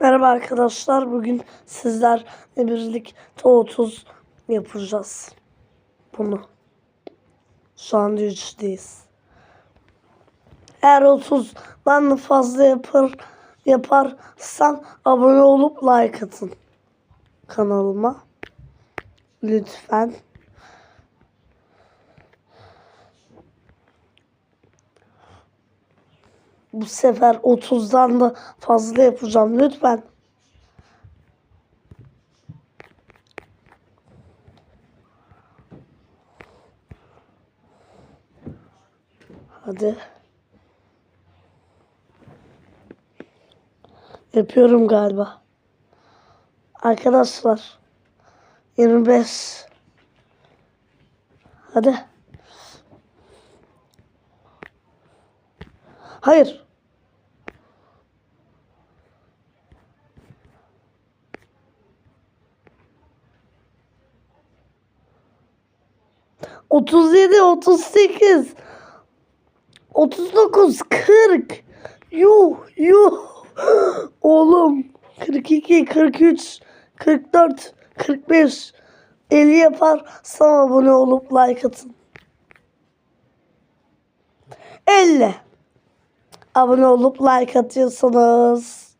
Merhaba arkadaşlar. Bugün sizlerle birlikte 30 yapacağız. Bunu. Şu anda 3'teyiz. Eğer 30'dan fazla yapar yaparsan abone olup like atın kanalıma. Lütfen. Bu sefer 30'dan da fazla yapacağım lütfen. Hadi. Yapıyorum galiba. Arkadaşlar. 25. Hadi. Hayır. Otuz yedi, otuz sekiz, otuz dokuz, kırk. Yuh, yuh. Oğlum. Kırk iki, kırk üç, kırk dört, kırk beş. Elli yapar. Sana abone olup like atın. Elli abone olup like atıyorsanız